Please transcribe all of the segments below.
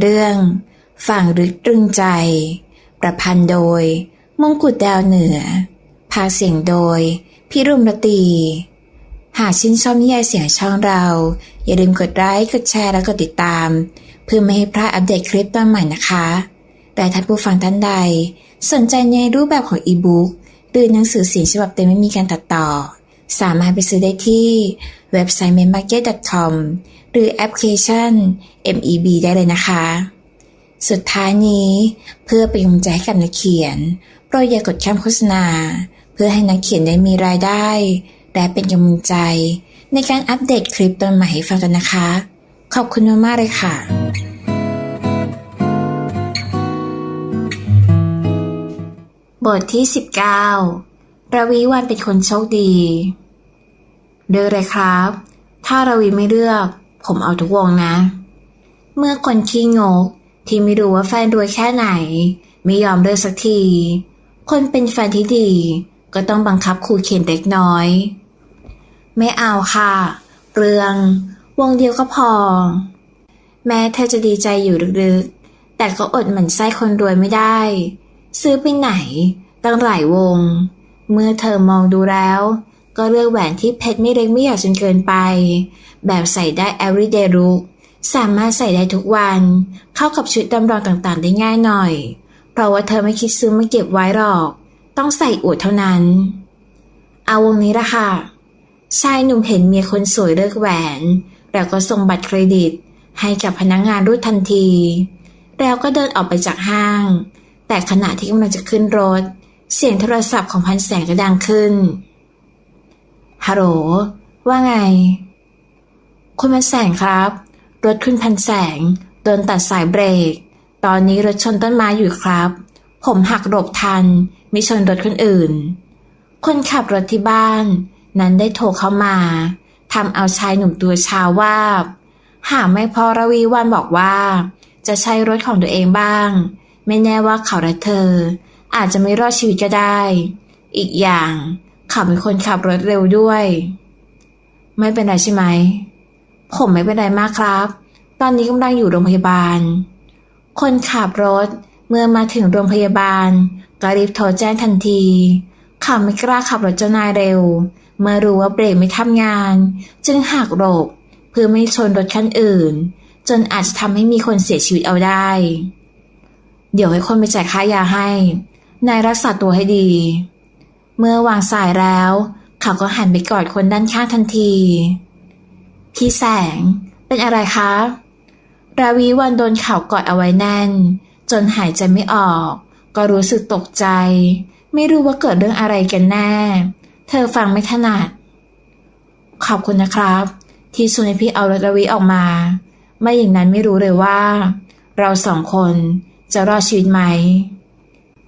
เรื่อง ฝั่งลึกตรึงใจ ประพันธ์โดย มงกุฎดาวเหนือ พากย์เสียงโดยพี่รุมรตี หากชื่นชอบนิยายเสียงช่องเรา อย่าลืมกดไลค์กดแชร์และกดติดตาม เพื่อไม่ให้พลาดอัปเดตคลิปตอนใหม่นะคะ แต่ท่านผู้ฟังท่านใด สนใจในรูปแบบของอีบุ๊กหรือหนังสือเสียงฉบับเต็มไม่มีการตัดต่อ สามารถไปซื้อได้ที่เว็บไซต์ m a m a r k e t c o m หรือแอปพลิเคชัน MEB ได้เลยนะคะ สุดท้ายนี้เพื่อเป็นกำลังใจให้กับนักเขียน โปรดอย่ากดข้ามโฆษณา เพื่อให้นักเขียนได้มีรายได้ และเป็นกำลังใจ ในการอัปเดตคลิปตอนใหม่ให้ฟังกันนะคะ ขอบคุณมากๆเลยค่ะ บทที่ 19 ระวิวันเป็นคนโชคดีเลือกเลยครับ ถ้าระวิไม่เลือก ผมเอาทุกวงนะ เมื่อคนขี้งกที่ไม่รู้ว่าแฟนรวยแค่ไหน ไม่ยอมเลิกสักที คนเป็นแฟนที่ดี ก็ต้องบังคับขู่เข็นเล็กน้อย ไม่เอาค่ะเปลือง วงเดียวก็พอ แม้เธอจะดีใจอยู่ลึกๆ แต่ก็อดหมั่นไส้คนรวยไม่ได้ ซื้อไปไหน ตั้งหลายวง เมื่อเธอมองดูแล้ว ก็เลือกแหวนที่เพชรไม่เล็กไม่ใหญ่จนเกินไป แบบใส่ได้ everyday look สามารถใส่ได้ทุกวัน เข้ากับชุดดำรองต่างๆ ได้ง่ายหน่อย เพราะว่าเธอไม่คิดซื้อมาเก็บไว้หรอก ต้องใส่อวดเท่านั้น เอาวงนี้ละค่ะ ชายหนุ่มเห็นเมียคนสวยเลิกแหวน แล้วก็ส่งบัตรเครดิต ให้กับพนักงงานรูดทันที แล้วก็เดินออกไปจากห้าง แต่ขณะที่กำลังจะขึ้นรถ เสียงโทรศัพท์ของพันแสงก็ดังขึ้น ฮัลโหล ว่าไง คุณพันแสงครับ รถคุณพันแสง โดนตัดสายเบรก ตอนนี้รถชนต้นไม้อยู่ครับ ผมหักหลบทันม่ชนรถคนอื่น คนขับรถที่บ้าน นั้นได้โทรเข้ามาทำเอาชายหนุ่มตัวชาว่าบ หาไม่พอระวีวันบอกว่า จะใช้รถของตัวเองบ้าง ไม่แน่ว่าเขาและเธอ อาจจะไม่รอดชีวิตก็ได้ อีกอย่าง เขาเป็นคนขับรถเร็วด้วย ไม่เป็นไรใช่ไหม ผมไม่เป็นไรมากครับ ตอนนี้กำลังอยู่โรงพยาบาล คนขับรถเมื่อมาถึงโรงพยาบาลก็รีบโทรแจ้งทันทีเขาไม่กล้าขับรถเจ้านายเร็ว เมื่อรู้ว่าเบรกไม่ทำงาน จึงหักหลบเพื่อไม่ชนรถคันอื่น จนอาจจะทำให้มีคนเสียชีวิตเอาได้ เดี๋ยวให้คนไปจ่ายค่ายาให้ นายรักษาตัวให้ดี เมื่อวางสายแล้ว เขาก็หันไปกอดคนด้านข้างทันที พี่แสงเป็นอะไรคะ ราวีวันโดนเขากอดเอาไว้แน่น จนหายใจไม่ออก ก็รู้สึกตกใจ ไม่รู้ว่าเกิดเรื่องอะไรกันแน่ เธอฟังไม่ถนัด ขอบคุณนะครับ ที่ชวนให้พี่เอารถราวีออกมา ไม่อย่างนั้นไม่รู้เลยว่า เราสองคนจะรอดชีวิตไหม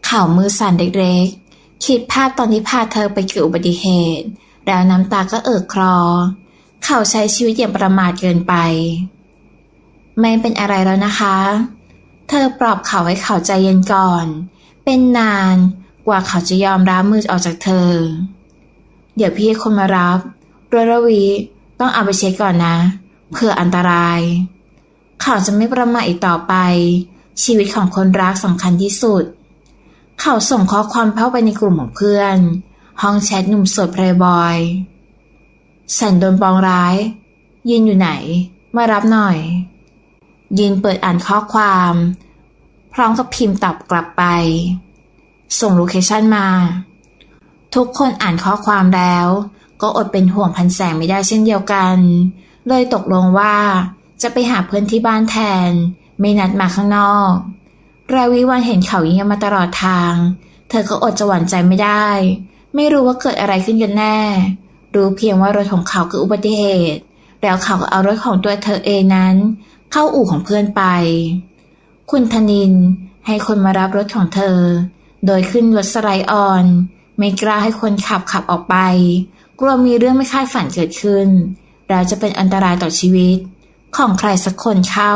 เข่ามือสั่นเล็กๆ คิดภาพตอนที่พาเธอไปเกิดอุบัติเหตุ แล้วน้ำตาก็เอิกคลอ เขาใช้ชีวิตอย่างประมาทเกินไป ไม่เป็นอะไรแล้วนะคะ เธอปลอบเขาให้เขาใจเย็นก่อน เป็นนานกว่าเขาจะยอมรับมือออกจากเธอ เดี๋ยวพี่คนมารับรระวีต้องเอาไปเช็คก่อนนะเพื่ออันตราย เขาจะไม่ประมาทอีกต่อไป ชีวิตของคนรักสำคัญที่สุด เขาส่งข้อความเข้าไปในกลุ่มของเพื่อน ห้องแชทหนุ่มโสดเพลย์บอยฉันโดนปองร้ายยินอยู่ไหน มารับหน่อยยินเปิดอ่านข้อความ พร้อมกับพิมพ์ตอบกลับไป ส่งโลเคชันมา ทุกคนอ่านข้อความแล้ว ก็อดเป็นห่วงพันแสงไม่ได้เช่นเดียวกัน เลยตกลงว่าจะไปหาเพื่อนที่บ้านแทน ไม่นัดมาข้างนอก ราวิวันเห็นเขายิ้มมาตลอดทาง เธอก็อดจะหวั่นใจไม่ได้ ไม่รู้ว่าเกิดอะไรขึ้นกันแน่ รู้เพียงว่ารถของเขาคืออุบัติเหตุ แล้วเขาก็เอารถของตัวเธอเองนั้น เข้าอู่ของเพื่อนไป คุณธนินให้คนมารับรถของเธอ โดยขึ้นรถสไลด์ออน ไม่กล้าให้คนขับขับออกไป กลัวมีเรื่องไม่คาดฝันเกิดขึ้น แล้วจะเป็นอันตรายต่อชีวิต ของใครสักคนเข้า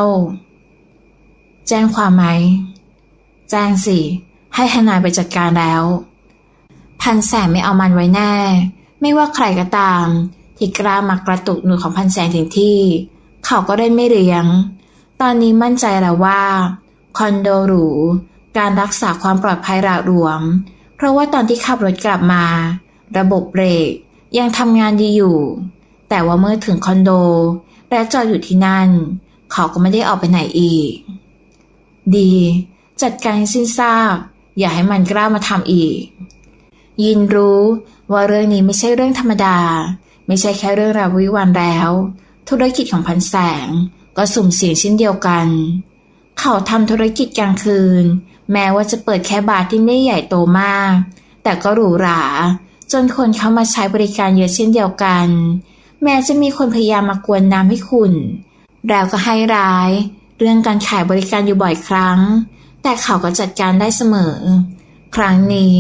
แจ้งความไหม แจ้งสิ ให้ทนายไปจัดการแล้ว พันแสงไม่เอามันไว้แน่ ไม่ว่าใครก็ตาม ที่กล้ามากระตุกหนูของพันแสงถึงที่ เขาก็เล่นไม่เลี้ยง ตอนนี้มั่นใจแล้วว่า คอนโดหรู การรักษาความปลอดภัยระหลวม เพราะว่าตอนที่ขับรถกลับมา ระบบเบรกยังทำงานดีอยู่ แต่ว่าเมื่อถึงคอนโด และจอดอยู่ที่นั่น เขาก็ไม่ได้ออกไปไหนอีก ดี จัดการสิ้นซากอย่าให้มันกล้ามาทำอีก ยินรู้ว่าเรื่องนี้ไม่ใช่เรื่องธรรมดา ไม่ใช่แค่เรื่องราววิวันแล้ว ธุรกิจของพันแสงก็สุ่มเสี่ยงเช่นเดียวกัน เขาทำธุรกิจกลางคืน แม้ว่าจะเปิดแค่บาร์ที่ไม่ใหญ่โตมาก แต่ก็หรูหรา จนคนเข้ามาใช้บริการเยอะเช่นเดียวกัน แม้จะมีคนพยายามมากวนน้ำให้คุณแล้วก็ให้ร้าย เรื่องการขายบริการอยู่บ่อยครั้ง แต่เขาก็จัดการได้เสมอ ครั้งนี้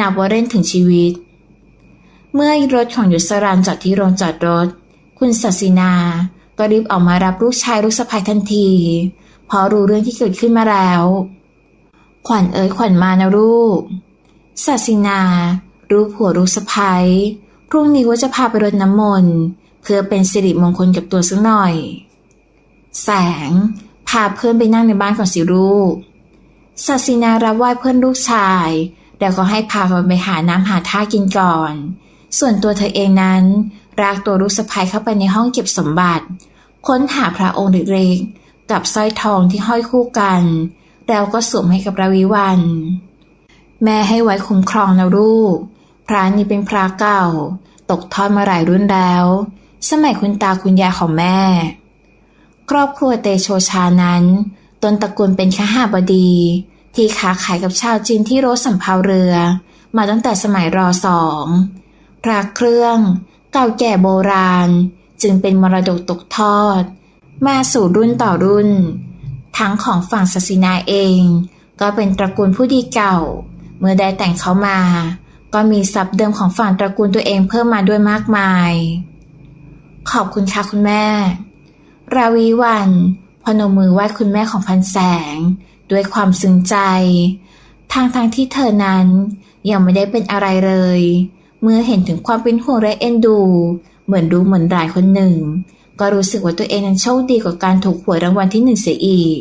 นับว่าเล่นถึงชีวิต เมื่อรถของยุสรันจอดที่โรงจอดรถ คุณศาสินาก็รีบออกมารับลูกชายลูกสะใภ้ทันที เพราะรู้เรื่องที่เกิดขึ้นมาแล้ว ขวัญเอ๋ยขวัญมานะลูกศาสินา รู้ผัวรู้สะใภ้พรุ่งนี้ว่าจะพาไปรดน้ำมนต์เพื่อเป็นสิริมงคลกับตัวสักหน่อย แสง พาเพื่อนไปนั่งในบ้านของสิลูก ศาสินารับไหว้เพื่อนลูกชาย แล้วก็ให้พาไปหาน้ำหาท่ากินก่อน ส่วนตัวเธอเองนั้นรากตัวลูกสะพ้ยเข้าไปในห้องเก็บสมบัติ ค้นหาพระองค์เล็กๆกับสร้อยทองที่ห้อยคู่กัน แล้วก็สวมให้กับราวิวัน แม่ให้ไว้คุ้มครองนะลูก พระนี้เป็นพระเก่า ตกทอดมาหลายรุ่นแล้ว สมัยคุณตาคุณยายของแม่ ครอบครัวเตโชชานั้น ต้นตระกูลเป็นขหาบดี ที่ค้าขายกับชาวจีนที่รสสำเภาเรือ มาตั้งแต่สมัยรอสองพระเครื่องเก่าแก่โบราณ จึงเป็นมรดกตกทอด มาสู่รุ่นต่อรุ่น ทั้งของฝั่งศาสินาเอง ก็เป็นตระกูลผู้ดีเก่า เมื่อได้แต่งเขามา ก็มีทรัพย์เดิมของฝั่งตระกูลตัวเองเพิ่มมาด้วยมากมาย ขอบคุณค่ะคุณแม่ ราวีวัน พนมมือไหว้คุณแม่ของพันแสง ด้วยความซึ้งใจ ทางทางที่เธอนั้นยังไม่ได้เป็นอะไรเลย เมื่อเห็นถึงความเป็นห่วงและเอ็นดู เหมือนดูเหมือนรายคนหนึ่ง ก็รู้สึกว่าตัวเองนั้นโชคดีกว่าการถูกหวยรางวัลที่หนึ่งเสียอีก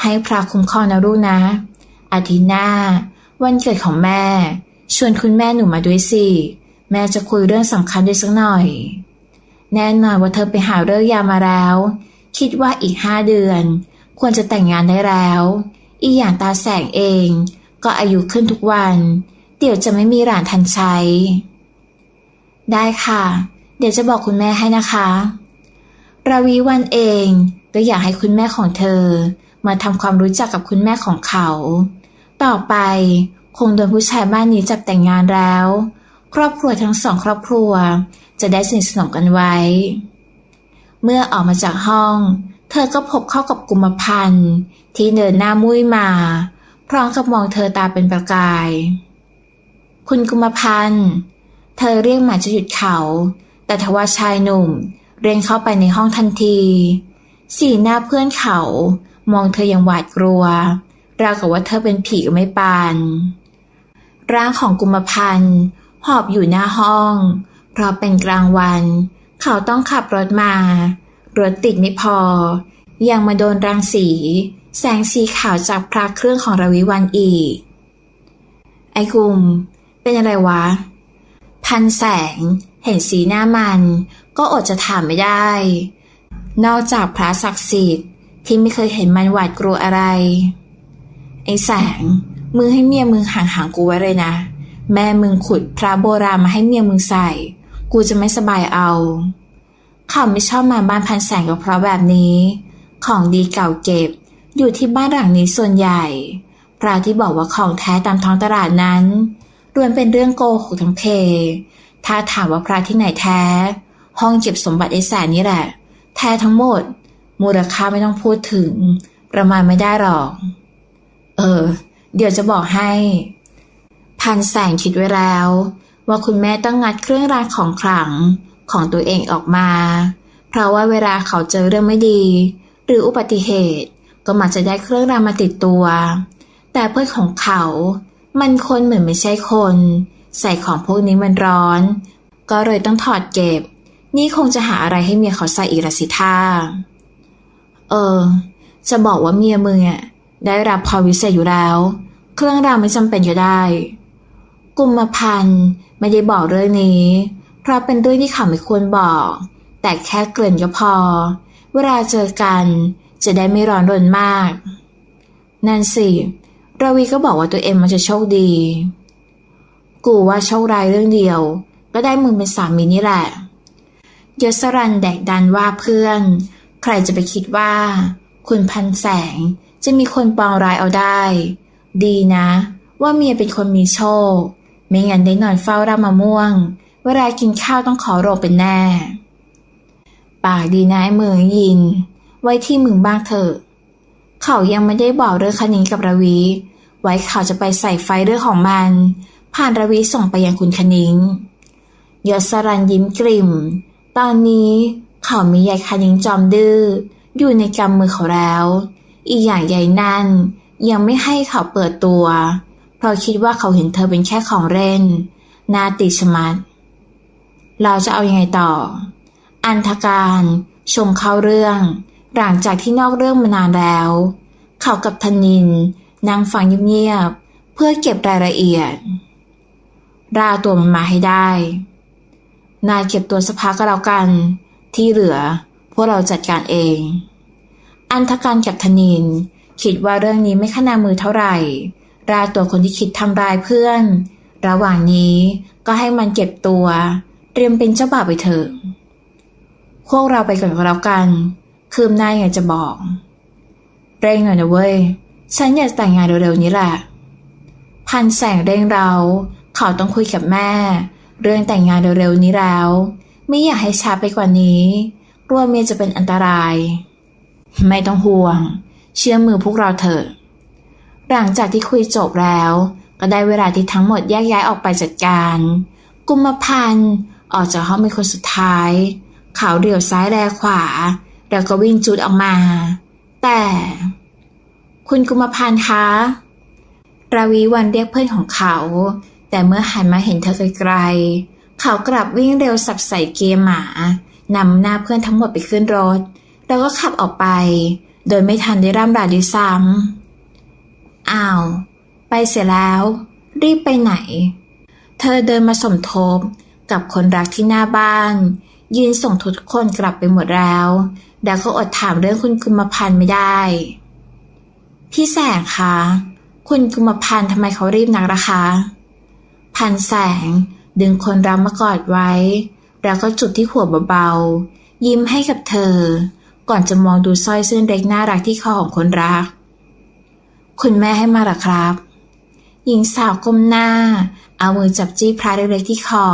ให้พระคุ้มครองนะลูกนะ อาทิตย์หน้า วันเกิดของแม่ ชวนคุณแม่หนูมาด้วยสิ แม่จะคุยเรื่องสำคัญด้วยสักหน่อย แน่นอนว่าเธอไปหาเลิกษ์ยามาแล้ว คิดว่าอีกห้าเดือน ควรจะแต่งงานได้แล้ว อีกอย่างตาแสงเอง ก็อายุขึ้นทุกวัน เดี๋ยวจะไม่มีหลานทันใช้ ได้ค่ะ เดี๋ยวจะบอกคุณแม่ให้นะคะราวีวันเองก็อยากให้คุณแม่ของเธอ มาทำความรู้จักกับคุณแม่ของเขา ต่อไปคงโดนผู้ชายบ้านนี้จับแต่งงานแล้ว ครอบครัวทั้งสองครอบครัวจะได้สนิทสนมกันไว้ เมื่อออกมาจากห้อง เธอก็พบเข้ากับกุมพันธ์ที่เดินหน้ามุ้ยมา พร้อมกับมองเธอตาเป็นประกาย คุณกุมพันธ์เธอเรียกหมาจะหยุดเขา แต่ทว่าชายหนุ่ม เร่งเข้าไปในห้องทันที สีหน้าเพื่อนเขา มองเธออย่างหวาดกลัว ราวกับว่าเธอเป็นผีไม่ปาน ร่างของกุมพันธ์หอบอยู่หน้าห้อง เพราะเป็นกลางวัน เขาต้องขับรถมา รถติดไม่พอ ยังมาโดนรังสี แสงสีขาวจากพระเครื่องของรวิวันอีก ไอ้กุม เป็นอะไรวะ พันแสง เห็นสีหน้ามัน ก็อดจะถามไม่ได้ นอกจากพระศักดิ์สิทธิ์ที่ไม่เคยเห็นมันหวาดกลัวอะไร ไอ้แสงมึงให้เมียมึงห่างๆกูไว้เลยนะ แม่มึงขุดพระโบราณมาให้เมียมึงใส่ กูจะไม่สบายเอาเขาไม่ชอบมาบ้านพันแสงก็เพราะแบบนี้ ของดีเก่าเก็บ อยู่ที่บ้านหลังนี้ส่วนใหญ่พระที่บอกว่าของแท้ตามท้องตลาดนั้นล้วนเป็นเรื่องโกหกทั้งเพ ถ้าถามว่าพระที่ไหนแท้ ห้องเก็บสมบัติไอ้แสนนี่แหละ แท้ทั้งหมด มูลค่าไม่ต้องพูดถึง ประมาณไม่ได้หรอก เออ เดี๋ยวจะบอกให้ พันแสงคิดไว้แล้ว ว่าคุณแม่ต้องงัดเครื่องรางของขลังของตัวเองออกมา เพราะว่าเวลาเขาเจอเรื่องไม่ดี หรืออุบัติเหตุ ก็มักจะได้เครื่องรางมาติดตัว แต่เพื่อนของเขา มันคนเหมือนไม่ใช่คน ใส่ของพวกนี้มันร้อน ก็เลยต้องถอดเก็บ นี่คงจะหาอะไรให้เมียเขาใส่อีกละสิท่าเออ จะบอกว่าเมียมึงอะได้รับพรวิเศษอยู่แล้ว เครื่องรางไม่จำเป็นก็ได้ กุมพันธ์ไม่ได้บอกเรื่องนี้ เพราะเป็นเรื่องที่เขาไม่ควรบอก แต่แค่เกริ่นก็พอ เวลาเจอกันจะได้ไม่ร้อนรนมาก นั่นสิราวีก็บอกว่าตัวเองมันจะโชคดี กูว่าโชคร้ายเรื่องเดียว ก็ได้มึงเป็นสามีนี่แหละยศรันแดกดันว่าเพื่อน ใครจะไปคิดว่า คุณพันแสงจะมีคนปองร้ายเอาได้ ดีนะ ว่าเมียเป็นคนมีโชค ไม่งั้นได้นอนเฝ้าร่ามะม่วง เวลากินข้าวต้องขอโรเป็นแน่ ปากดีนะไอ้เมืองยิน ไว้ที่มึงบ้างเถอะ เขายังไม่ได้บอกเรื่องคณิงกับระวี ไว้เขาจะไปใส่ไฟเรื่องของมัน ผ่านระวีส่งไปยังคุณคณิงยศรันยิ้มกลิ่ม ตอนนี้เขามียายคณิงจอมดื้ออยู่ในกำมือเขาแล้ว อีกอย่างยายนั่นยังไม่ให้เขาเปิดตัว พราะคิดว่าเขาเห็นเธอเป็นแค่ของเล่นนาติชมัดเราจะเอาอยัางไงต่อ อันธการชงเข้าเรื่อง หลังจากที่นอกเรื่องมานานแล้ว เขากับธนินนั่งฟังเงียบๆเพื่อเก็บรายละเอียดราตัวมันมาให้ได้ นายเก็บตัวสักพักก็แล้วกัน ที่เหลือ พวกเราจัดการเอง อันธการกับธนิน คิดว่าเรื่องนี้ไม่ขนามือเท่าไหร่ ราตัวคนที่คิดทำร้ายเพื่อน ระหว่างนี้ก็ให้มันเก็บตัว เตรียมเป็นเจ้าบ่าวไปเถอะพวกเราไปก่อนก็แล้วกัน คืมหน้าอยากจะบอก เร่งหน่อยนะเว้ย ฉันอยากแต่งงานเร็วๆนี้แหละ พันแสงเร่งเราเขาต้องคุยกับแม่ เรื่องแต่งงานเร็วๆนี้แล้ว ไม่อยากให้ช้าไปกว่านี้กลัวเมียจะเป็นอันตราย ไม่ต้องห่วง เชื่อมือพวกเราเถอะ หลังจากที่คุยจบแล้ว ก็ได้เวลาที่ทั้งหมดแยกย้ายออกไปจัดการ กุมพันธ์ออกจากห้องเป็นคนสุดท้าย เขาเดี่ยวซ้ายแลขวา แล้วก็วิ่งจุดออกมา แต่ คุณกุมพันธ์คะราวีวันเรียกเพื่อนของเขา แต่เมื่อหันมาเห็นเธอไกลๆ เขากลับวิ่งเร็วสับใส่เกียร์หมานำหน้าเพื่อนทั้งหมดไปขึ้นรถ แล้วก็ขับออกไป โดยไม่ทันได้ร่ำลาด้วยซ้ำ อ้าว ไปเสียแล้ว รีบไปไหน เธอเดินมาสมทบกับคนรักที่หน้าบ้าน ยืนส่งทุกคนกลับไปหมดแล้วแล้วก็อดถามเรื่องคุณกุมพันธ์ไม่ได้ พี่แสงคะ คุณกุมพันธ์ทำไมเขารีบนักล่ะคะ พันแสงดึงคนรักมากอดไว้ แล้วก็จุดที่หัวเบาๆ ยิ้มให้กับเธอ ก่อนจะมองดูสร้อยเส้นเล็กน่ารักที่คอของคนรัก คุณแม่ให้มาหรอครับ หญิงสาวก้มหน้า เอามือจับจี้พระเล็กๆที่คอ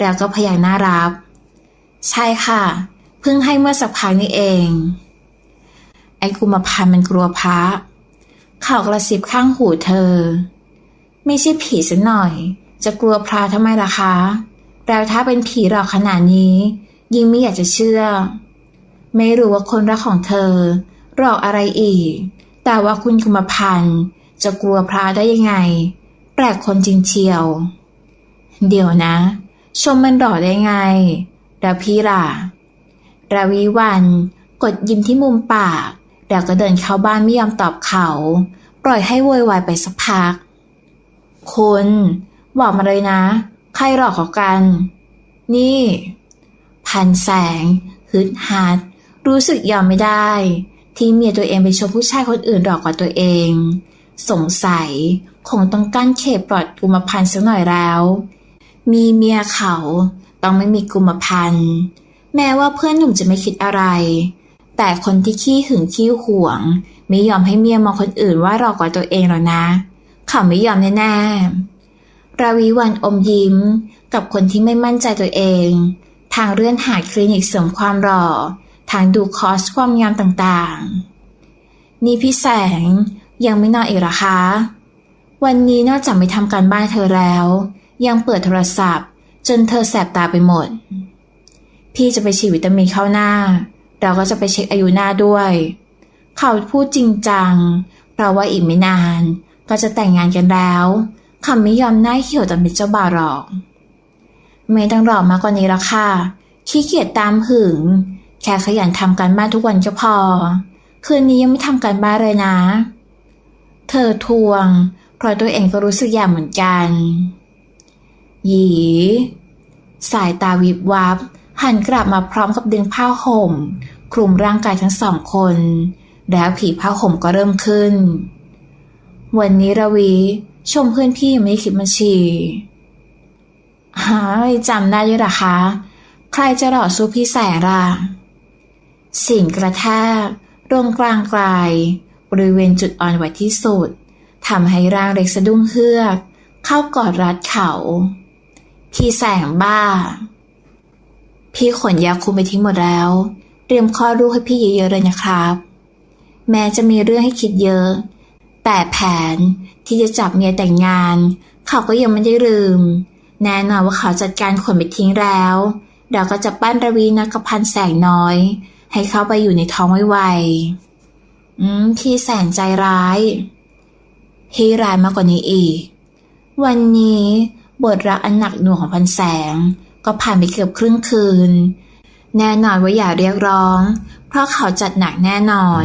แล้วก็พยักหน้ารับ ใช่ค่ะ เพิ่งให้เมื่อสักพักนี้เอง ไอ้กุมพันมันกลัวพระเขากระซิบข้างหูเธอ ไม่ใช่ผีสักหน่อย จะกลัวพระทำไมล่ะคะ แล้วถ้าเป็นผีหลอกขนาดนี้ ยิ่งไม่อยากจะเชื่อ ไม่รู้ว่าคนรักของเธอหลอกอะไรอีก แต่ว่าคุณกุมพันธ์จะกลัวพระได้ยังไง แปลกคนจริงเชียว เดี๋ยวนะ ชมมันหล่อได้ไงแล้วพี่ล่ะราวีวันกดยิ้มที่มุมปาก แล้วก็เดินเข้าบ้านไม่ยอมตอบเขา ปล่อยให้โวยวายไปสักพัก คุณบอกมาเลยนะ ใครหลอกเขากัน นี่ พันแสงฮึดฮัดรู้สึกยอมไม่ได้ ที่เมียตัวเองไปชมผู้ชายคนอื่นหลอกกว่าตัวเอง สงสัยคงต้องกั้นเขตปลอดกุมพันธ์สักหน่อยแล้ว มีเมียเขาต้องไม่มีกุมพันธ์แม้ว่าเพื่อนหนุ่มจะไม่คิดอะไร แต่คนที่ขี้หึงขี้หวง ไม่ยอมให้เมียมองคนอื่นว่าหลอกกว่าตัวเองหรอกนะ เขาไม่ยอมแน่ๆราวีวันอมยิ้มกับคนที่ไม่มั่นใจตัวเอง ทางเลื่อนหาคลินิกเสริมความหล่อ ทางดูคอสความงามต่างๆ นี่พี่แสงยังไม่นอนอีกหรอคะ วันนี้นอกจากไม่ทำการบ้านเธอแล้ว ยังเปิดโทรศัพท์ จนเธอแสบตาไปหมด พี่จะไปฉีดวิตามินเข้าหน้า เราก็จะไปเช็คอายุหน้าด้วย เขาพูดจริงจัง เพราะว่าอีกไม่นานก็จะแต่งงานกันแล้วเขาไม่ยอมหน้าเหี่ยวตอนเป็นเจ้าบ่าวหรอก ไม่ต้องรอมากกว่านี้แล้วค่ะ ขี้เกียจตามหึง แค่ขยันทำการบ้านทุกวันก็พอ คืนนี้ยังไม่ทำการบ้านเลยนะ เธอทวง เพราะตัวเองก็รู้สึกอย่างเหมือนกัน หยี สายตาวิบวับ หันกลับมาพร้อมกับดึงผ้าห่ม คลุมร่างกายทั้งสองคน แล้วผีผ้าห่มก็เริ่มขึ้น วันนี้ระวีชมเพื่อนพี่ยังไม่คิดบัญชีหายจำได้ด้วยหรอคะ ใครจะหล่อสู้พี่แสงล่ะ สิ่งกระแทกตรงกลางกลายบริเวณจุดอ่อนไหวที่สุดทำให้ร่างเล็กสะดุ้งเฮือก เข้ากอดรัดเขา พี่แสงบ้า พี่ขนยาคุมไปทิ้งหมดแล้ว เตรียมคลอดลูกให้พี่เยอะๆเลยนะครับ แม้จะมีเรื่องให้คิดเยอะ แต่แผนที่จะจับเมียแต่งงาน เขาก็ยังไม่ได้ลืม แน่นอนว่าเขาจัดการขนไปทิ้งแล้วเดี๋ยวก็จะปั้นระวีนักพันแสงน้อย ให้เข้าไปอยู่ในท้องไวๆอืม พี่แสนใจร้าย พี่ร้ายมากกว่านี้อีก วันนี้บทรักอันหนักหน่วงของพันแสง ก็ผ่านไปเกือบครึ่งคืน แน่นอนว่าอย่าเรียกร้อง เพราะเขาจัดหนักแน่นอน